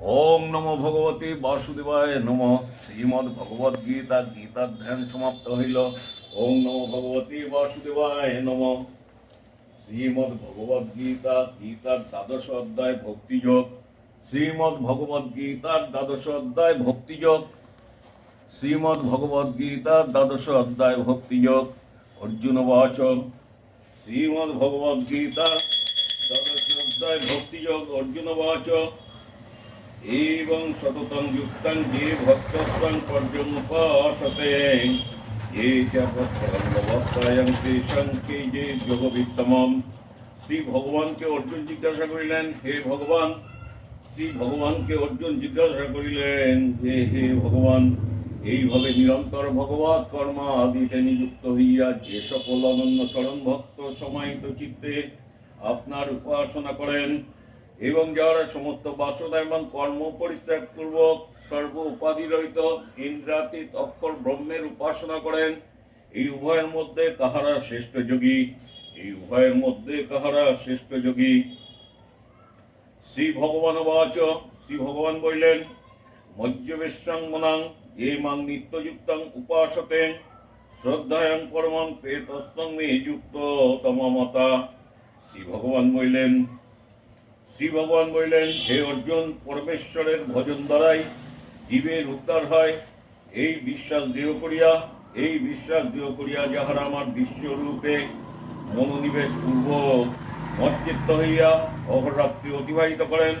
ওং নমো ভগবতী বাসুদেবায় নম। শ্রীমদ ভগবদ গীতা গীতার ধ্যান সমাপ্ত হইল। ওং নমো ভগবতী বাসুদেবায় নম। শ্রীমদ ভগবদ গীতা গীতার দ্বাদশ অধ্যায় ভক্তিযোগ। শ্রীমদ ভগবদ গীতার দ্বাদশ অধ্যায় ভক্তিযোগ। শ্রীমদ ভগবদ গীতার দ্বাদশ অধ্যায় ভক্তিযোগ। অর্জুন বাচ। শ্রীমদ ভগবদ গীতার দ্বাদশ অধ্যায় ভক্তিযোগ। অর্জুন বাচ। এবং সততং যুক্তং যে ভক্তত্বং পর্যমুপাসতে। যে চ ভক্তরঙ্গভক্তায়ং তেষাং কে যে যোগবিত্তমম। শ্রী ভগবানকে অর্জুন জিজ্ঞাসা করিলেন, হে ভগবান শ্রী ভগবানকে অর্জুন জিজ্ঞাসা করিলেন যে হে ভগবান, এইভাবে নিরন্তর ভগবত কর্মা আদিতে নিযুক্ত হইয়া যে সকল অনন্য শরণ ভক্ত সমাহিত চিত্তে আপনার উপাসনা করেন এবং যারা সমস্ত এবং কর্ম পরিত্যাগ পূর্বক সর্ব উপাধি রহিত ইন্দ্রাতীত অক্ষর ব্রহ্মের উপাসনা করেন। এই উভয়ের মধ্যে কাহারা শ্রেষ্ঠ যোগী? এই উভয়ের মধ্যে কাহারা শ্রেষ্ঠ যোগী? শ্রী ভগবান বাচ শ্রী ভগবান বললেন মজ্জবেশাং মনাং এ মাং নিত্যযুক্তং উপাসতে শ্রদ্ধায়ং পরমং পেতস্তং মে যুক্ত শ্রী ভগবান বললেন শ্রী ভগবান বললেন, হে অর্জুন, পরমেশ্বরের ভজন দ্বারাই জীবের উদ্ধার হয়। এই বিশ্বাস দৃঢ় করিয়া, এই বিশ্বাস দৃঢ় করিয়া যাহারা আমার বিশ্বরূপে মনোনিবেশ পূর্বক মচ্চিত্ত হইয়া অহরাত্রি অতিবাহিত করেন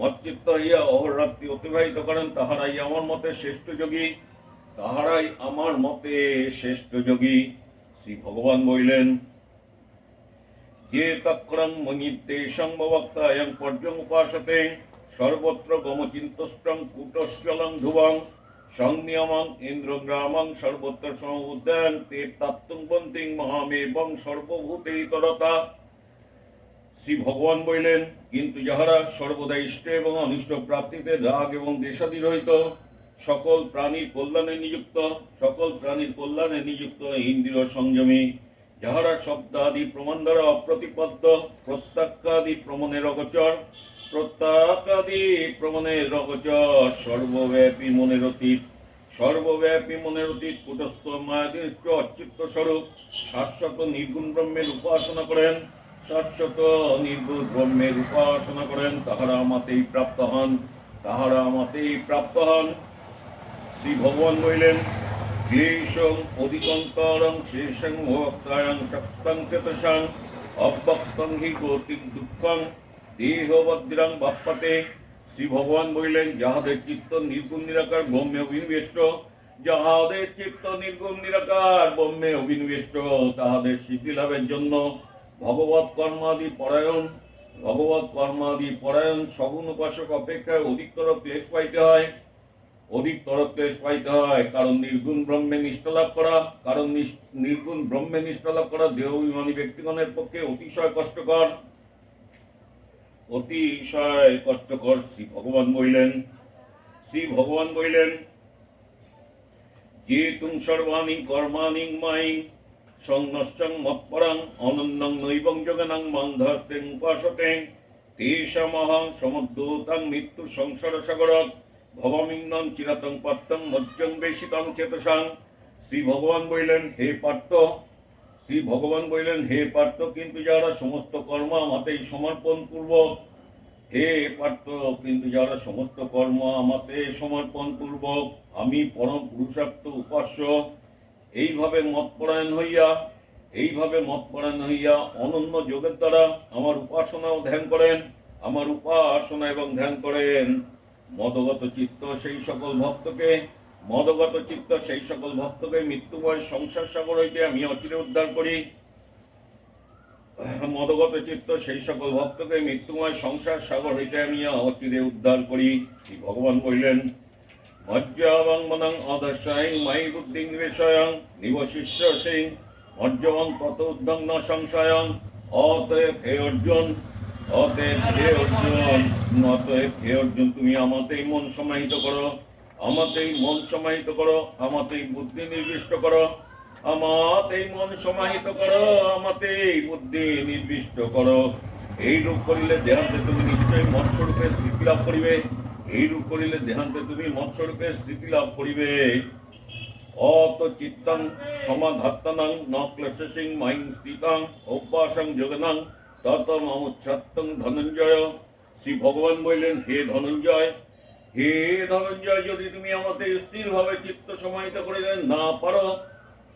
মচ্চিত্ত হইয়া অহরাত্রি অতিবাহিত করেন, তাহারাই আমার মতে শ্রেষ্ঠ যোগী, তাহারাই আমার মতে শ্রেষ্ঠ যোগী। শ্রী ভগবান বললেন যে তক্রং মনিতেশং ভক্তায়ং পর্যং উপাসতে সর্বত্র গমচিন্তষ্টং কূটশ্চলং ধ্রুবং সংনিয়মং ইন্দ্রগ্রামং সর্বত্র সমুদ্যাং তে তাত্তুং বন্তিং মহামেবং সর্বভূতেতরতা শ্রী ভগবান বললেন কিন্তু যাহারা সর্বদা ইষ্ট এবং অনিষ্ট প্রাপ্তিতে রাগ এবং দেশাদি রহিত সকল প্রাণীর কল্যাণে নিযুক্ত সকল প্রাণীর কল্যাণে নিযুক্ত ইন্দ্রিয় সংযমী যাহারা শব্দাদি প্রমাণ দ্বারা অপ্রতিপদ্য প্রত্যাখ্যাদি প্রমাণের অগচর প্রত্যাখ্যাদি প্রমাণের অগচর, সর্বব্যাপী মনের অতীত, সর্বব্যাপী মনের অতীত, কুটস্থ মায়াদিষ্ট অচ্যুত স্বরূপ, শাশ্বত নির্গুণ ব্রহ্মের উপাসনা করেন, শাশ্বত নির্গুণ ব্রহ্মের উপাসনা করেন, তাহারা আমাতেই প্রাপ্ত হন, তাহারা আমাতেই প্রাপ্ত হন। শ্রী ভগবান বললেন ক্লেশং অধিকন্তরং শেষং ভক্তায়ং শক্তং চেতসাং অব্যক্তং হি গতিক দুঃখং দেহবদ্রাং বাপ্পাতে শ্রী ভগবান বললেন যাহাদের চিত্ত নির্গুণ নিরাকার ব্রহ্মে অভিনিবেষ্ট যাহাদের চিত্ত নির্গুণ নিরাকার ব্রহ্মে অভিনিবেষ্ট তাহাদের সিদ্ধি লাভের জন্য ভগবত কর্মাদি পরায়ণ ভগবত কর্মাদি পরায়ণ সগুণ উপাসক অপেক্ষায় অধিকতর ক্লেশ পাইতে হয়। অধিকতর ক্লেশ পাইতে হয়, কারণ নির্গুণ ব্রহ্মে নিষ্ঠা লাভ করা, কারণ নির্গুণ ব্রহ্মে নিষ্ঠা লাভ করা দেহ অভিমানী ব্যক্তিগণের পক্ষে অতিশয় কষ্টকর। অতিশয় কষ্টকর শ্রী ভগবান বললেন, শ্রী ভগবান বললেন যে তুম সর্বাণি কর্মাণি মাই সংনশ্চং মৎপরং অনন্দং নৈবং জগনাং মন্ধস্তেং উপাসতে তেষামহং সমুদ্রতাং মৃত্যু সংসার সাগরত ভবমিন্দন চিরাতং পাত্তং মজ্জং বেশিতং চেতসাং। শ্রী ভগবান বললেন, হে পার্থ, শ্রী ভগবান বললেন, হে পার্থ, কিন্তু যারা সমস্ত কর্ম আমাতেই সমর্পণ পূর্বক হে পার্থ, কিন্তু যারা সমস্ত কর্ম আমাতে সমর্পণ পূর্বক আমি পরম পুরুষার্থ উপাস্য। এইভাবে মতপরায়ণ হইয়া, এইভাবে মতপরায়ণ হইয়া অনন্য যোগের দ্বারা আমার উপাসনা ও ধ্যান করেন, আমার উপাসনা এবং ধ্যান করেন। মদগত চিত্ত সেই সকল ভক্তকে, মদগত চিত্ত সেই সকল ভক্তকে মৃত্যুময় সংসার সাগর হইতে আমি অচিরে উদ্ধার করি। মদগত চিত্ত সেই সকল ভক্তকে মৃত্যুময় সংসার সাগর হইতে আমি অচিরে উদ্ধার করি। শ্রী ভগবান বললেন মজ্জাবং মনং অদর্শায়ং মাই বুদ্ধিং বিষয়ং নিবশিষ্য সিং, মজ্জবং তত উদ্যং ন সংশয়ং, অতএব হে অর্জুন অতএব হে অর্জুন তুমি আমাতেই মন সমাহিত করো, আমাতেই মন সমাহিত করো, আমাতেই বুদ্ধি নির্দিষ্ট করো, আমাতেই মন সমাহিত করো, আমাতেই বুদ্ধি নির্দিষ্ট করো। এই রূপ করিলে দেহান্তে তুমি নিশ্চয়ই মৎস্বরূপে স্থিতি লাভ করিবে। এইরূপ করিলে দেহান্তে তুমি মৎস্যরূপে স্থিতি লাভ করিবে। অত চিত্তং, সমাধাত্তনং, ন ক্লেশিং মাইং স্থিতং, অভ্যাসং যোগনং তত মামুচ্ছাত্তং ধনঞ্জয়। শ্রী ভগবান বললেন, হে ধনঞ্জয় হে ধনঞ্জয়, যদি তুমি আমাদের স্থিরভাবে চিত্ত সমাহিত করিলে না পারো।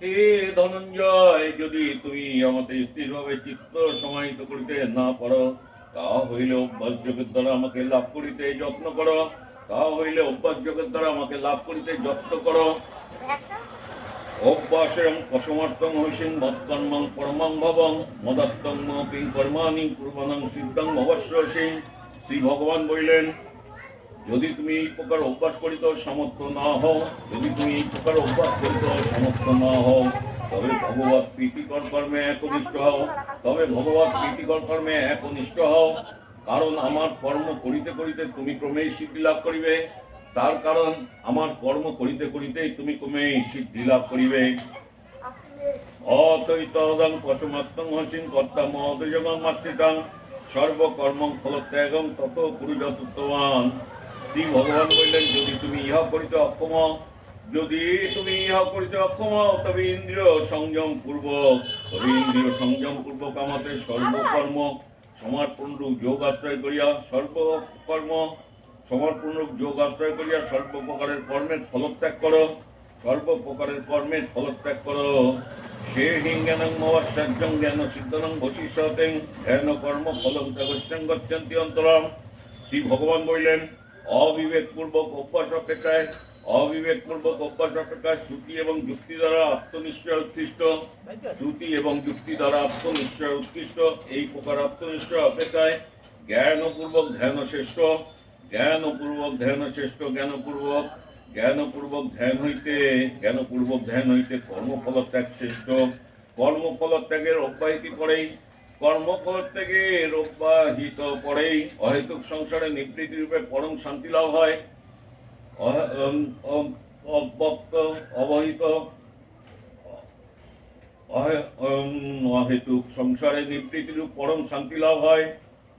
হে ধনঞ্জয়, যদি তুমি আমাদের স্থিরভাবে চিত্ত সমাহিত করিতে না পারো, তা হইলে অভ্যাস যোগের দ্বারা আমাকে লাভ করিতে যত্ন করো। তা হইলে অভ্যাস যোগের দ্বারা আমাকে লাভ করিতে যত্ন করো। অভ্যাসেরং অসমর্থং হইসিং মৎকর্মং পরমং ভবং, মদাত্তং মপিং কর্মাণি কুর্বাণং সিদ্ধং অবশ্যসিং। শ্রী ভগবান বললেন, যদি তুমি এই প্রকার অভ্যাস করিত সামর্থ্য না হও, যদি তুমি এই প্রকার অভ্যাস করিত সমর্থ না হও, তবে ভগবত প্রীতিকর কর্মে একনিষ্ঠ হও। তবে ভগবত প্রীতিকর কর্মে একনিষ্ঠ হও। কারণ আমার কর্ম করিতে করিতে তুমি ক্রমেই সিদ্ধি লাভ করিবে। তার কারণ আমার কর্ম করিতে করিতেই তুমি ক্রমেই সিদ্ধি লাভ করিবে পশুমাত্মং হসিং কর্তা ফলত্যাগং তত শ্রী ভগবান বললেন, যদি তুমি ইহা করিতে অক্ষম যদি তুমি ইহা করিতে অক্ষম তবে ইন্দ্রিয় সংযম পূর্বক, তবে ইন্দ্রিয় সংযম পূর্বক আমাদের সর্বকর্ম সমর্পণরূপ যোগ আশ্রয় করিয়া সর্বকর্ম সমর্পণরূপ যোগ আশ্রয় করিয়া সর্বপ্রকারের কর্মের ফলত্যাগ করো। সর্বপ্রকারের কর্মের ফলত্যাগ করো। সে হিঙ্গানং মহাশ্চর্যং জ্ঞান সিদ্ধনং বশিষ্যতেং ধ্যান কর্ম ফলং ত্যাগস্যং গচ্ছন্তি অন্তরম। শ্রী ভগবান বললেন, অবিবেকপূর্বক অভ্যাস অপেক্ষায়, অবিবেকপূর্বক অভ্যাস অপেক্ষায় শ্রুতি এবং যুক্তি দ্বারা আত্মনিশ্চয় উৎকৃষ্ট। শ্রুতি এবং যুক্তি দ্বারা আত্মনিশ্চয় উৎকৃষ্ট। এই প্রকার আত্মনিশ্চয় অপেক্ষায় জ্ঞানপূর্বক ধ্যান শ্রেষ্ঠ। জ্ঞানপূর্বক ধ্যান শ্রেষ্ঠ জ্ঞানপূর্বক জ্ঞানপূর্বক ধ্যান হইতে, জ্ঞানপূর্বক ধ্যান হইতে কর্মফল ত্যাগ শ্রেষ্ঠ। কর্মফল ত্যাগের অব্যাহতি পরেই কর্মফল ত্যাগের অব্যাহিত পরেই অহেতুক সংসারে নিবৃত্তি রূপে পরম শান্তি লাভ হয়। অব্যক্ত, অবহিত, অহে- অহেতুক সংসারে নিবৃত্তিরূপ পরম শান্তি লাভ হয়।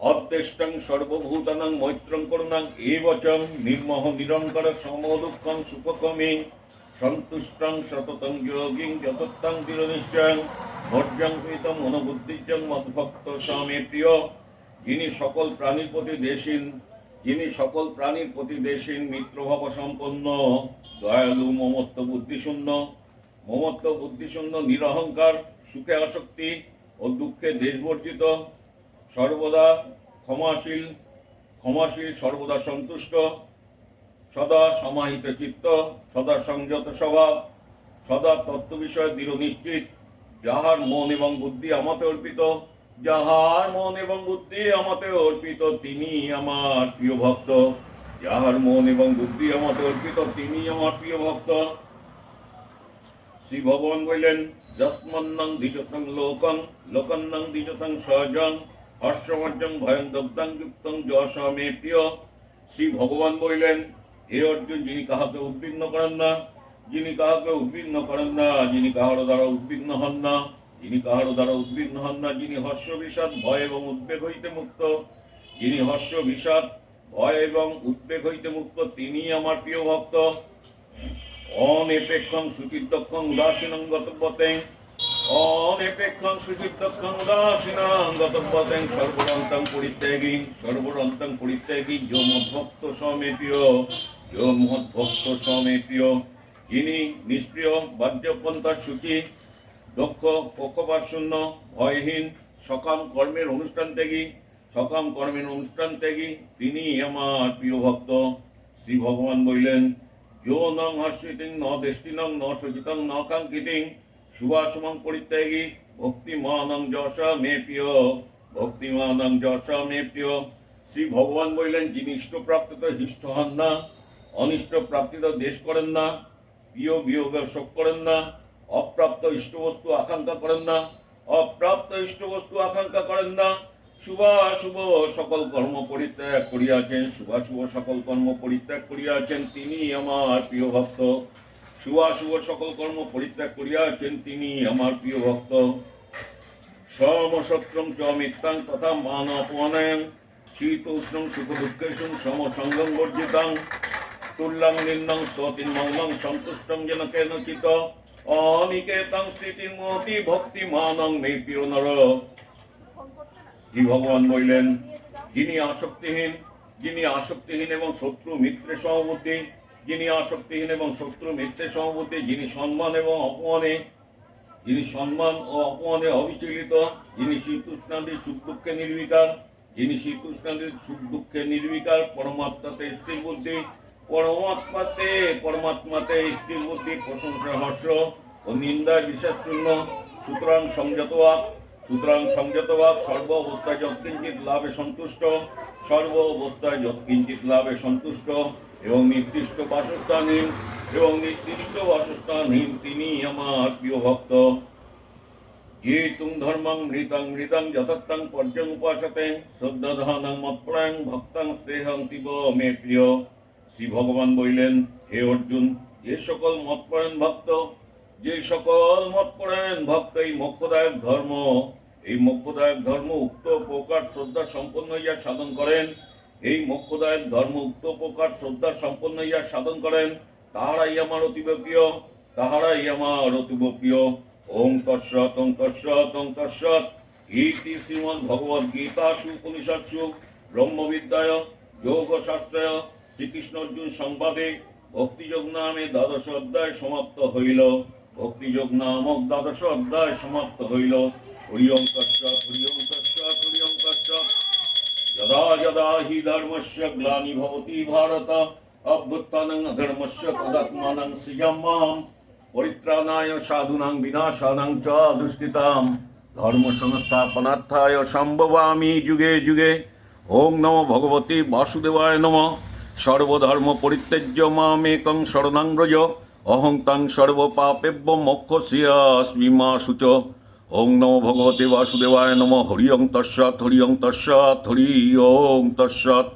অদ্দেষ্টং সর্বভূতানাং মৈত্রং করুণাং এ বচন নির্মহ নিরঙ্কার সমদুঃখং সুখকমি সন্তুষ্টং সততং যোগিং যতত্তং দৃঢ়নিশ্চয়ং ভর্যং কৃতম মনোবুদ্ধিজং মদ্ভক্ত স্বামী প্রিয়। যিনি সকল প্রাণীর প্রতি দেশীন, যিনি সকল প্রাণীর প্রতি দেশীন মিত্রভাব সম্পন্ন, দয়ালু মমত্ব বুদ্ধিশূন্য মমত্ব বুদ্ধিশূন্য নিরহংকার, সুখে আসক্তি ও দুঃখে দেশবর্জিত সর্বদা ক্ষমাশীল ক্ষমাশীল সর্বদা সন্তুষ্ট, সদা সমাহিত চিত্ত, সদা সংযত স্বভাব, সদা তত্ত্ব বিষয়ে দৃঢ় নিশ্চিত, যাহার মন এবং বুদ্ধি আমাতে অর্পিত, যাহার মন এবং বুদ্ধি আমাতে অর্পিত তিনি আমার প্রিয় ভক্ত। যাহার মন এবং বুদ্ধি আমাতে অর্পিত তিনি আমার প্রিয় ভক্ত। শ্রী ভগবান বললেন, যস্মন্নং দ্বিজতং লোকং, লোকন্নং দ্বিজতং সহজং। হর্ষবর্জং ভয়ং দগ্ধং যুক্তং যশ প্রিয়। শ্রী ভগবান বললেন, হে অর্জুন, যিনি কাহাকে উদ্বিগ্ন করেন না, যিনি কাহাকে উদ্বিগ্ন করেন না, যিনি কাহার দ্বারা উদ্বিগ্ন হন না, যিনি কাহার দ্বারা উদ্বিগ্ন হন না, যিনি হর্ষ বিষাদ ভয় এবং উদ্বেগ হইতে মুক্ত, যিনি হর্ষ বিষাদ ভয় এবং উদ্বেগ হইতে মুক্ত তিনি আমার প্রিয় ভক্ত। অনিপেক্ষং সুচিত্তক্ষং উদাসীনং গতব্যতেং অনিপেক্ষং সুচিত্তক্ষং উদাসীনং গতব্যতেং সর্বরন্তং পরিত্যাগী সর্বরন্তং পরিত্যাগী, যো মদ্ভক্ত সমে প্রিয় যো মদ্ভক্ত সমে প্রিয় যিনি নিষ্ক্রিয় বাহ্যপন্থার সূচি, দক্ষ, পক্ষপাত শূন্য, ভয়হীন, সকাম কর্মের অনুষ্ঠান ত্যাগী, সকাম কর্মের অনুষ্ঠান ত্যাগী, তিনি আমার প্রিয় ভক্ত। শ্রী ভগবান বললেন, যো নং ন দেষ্টিনং ন সচিতং ন কাঙ্ক্ষিতিং শুভাশুমং পরিত্যাগী। ভক্তিমানং যশ মে প্রিয়। ভক্তিমানং যশ মে প্রিয়। শ্রী ভগবান বললেন, যিনি ইষ্টপ্রাপ্তিত হিষ্ট হন না, অনিষ্ট প্রাপ্তিত দেশ করেন না, প্রিয় বিয়োগের শোক করেন না, অপ্রাপ্ত ইষ্টবস্তু আকাঙ্ক্ষা করেন না, অপ্রাপ্ত ইষ্টবস্তু আকাঙ্ক্ষা করেন না। শুভাশুভ সকল কর্ম পরিত্যাগ করিয়াছেন, শুভাশুভ সকল কর্ম পরিত্যাগ করিয়াছেন তিনি আমার প্রিয় ভক্ত। শুভাশুভ সকল কর্ম পরিত্যাগ করিয়াছেন তিনি আমার প্রিয় ভক্ত। সমশত্রং চ মিথ্যাং তথা মান অপমানং শীত উষ্ণং সুখ সম সঙ্গম বর্জিতাং, তুল্যং নির্ণং স্ততির মৌনং সন্তুষ্টং যেন কেনচিত অনিকেতাং স্থিতির মতি ভক্তি মানং মে প্রিয় নর। ভগবান বললেন, যিনি আসক্তিহীন যিনি আসক্তিহীন এবং শত্রু মিত্রের সহবর্তী যিনি আসক্তিহীন এবং শত্রু মিত্রে সহবর্তী যিনি সম্মান এবং অপমানে, যিনি সম্মান ও অপমানে অবিচলিত, যিনি শীতুষ্ণাদির সুখ দুঃখে নির্বিকার, যিনি শীতুষ্ণাদির সুখ দুঃখে নির্বিকার, পরমাত্মাতে স্থির বুদ্ধি, পরমাত্মাতে পরমাত্মাতে স্থির বুদ্ধি, প্রশংসা হর্ষ ও নিন্দায় বিশ্বাস শূন্য সুতরাং সংযত সুতরাং সংযত সর্ব অবস্থায় যৎকিঞ্চিত লাভে সন্তুষ্ট। সর্ব অবস্থায় যৎকিঞ্চিত লাভে সন্তুষ্ট এবং নির্দিষ্ট বাসস্থানহীন এবং নির্দিষ্ট বাসস্থানহীন তিনি আমার প্রিয় ভক্ত। যে তুম ধর্মং মৃতং মৃতং যথাত্তং পর্যং উপাসতে শ্রদ্ধাধানং মৎপ্রায়ং ভক্তং স্নেহং তিব মে প্রিয়। শ্রী ভগবান বললেন, হে অর্জুন, যে সকল মতপরায়ণ ভক্ত, যে সকল মতপরায়ণ ভক্ত এই মোক্ষদায়ক ধর্ম এই মোক্ষদায়ক ধর্ম উক্ত প্রকার শ্রদ্ধা সম্পন্ন হইয়া সাধন করেন। এই মোক্ষদায়ক ধর্ম উক্ত প্রকার শ্রদ্ধা সম্পন্ন হইয়া সাধন করেন, তাহারাই আমার অতীব প্রিয়, তাহারাই আমার অতীব প্রিয়। ওম তৎসৎ ওম তৎসৎ ওম তৎসৎ। ইতি শ্রীমদ্ ভগবদ গীতাসু উপনিষৎসু ব্রহ্মবিদ্যায়, যোগশাস্ত্রয়, শ্রীকৃষ্ণ অর্জুন সংবাদে ভক্তিযোগ নামে দ্বাদশ অধ্যায় সমাপ্ত হইল। ভক্তিযোগ নামক দ্বাদশ অধ্যায় সমাপ্ত হইল। হরিয়ং কশ্যপ হরিয়ং কশ্যপ হরিয়ং কশ্যপ যদা যদা হি ধর্মস্য গ্লানি ভবতি ভারত, অভ্যুত্থানং ধর্মস্য তদাত্মানং সৃজম্মাম, পরিত্রাণায় সাধুনাং বিনাশানাং চ দুষ্কৃতাম। ধর্ম সংস্থাপনার্থায় সম্ভবামি যুগে যুগে। ওং নম ভগবতী বাসুদেবায় নম। সর্বধর্ম পরিত্যাজ্য মামেকং শরণাং ব্রজ অহং তাং সর্বপাপেব্য মোক্ষস্যাস্মি মা শুচ ওং নম ভগবতে বাসুদেবায় নম হরি ওং তৎসৎ হরি ওং তৎসৎ হরি ওং তৎসৎ।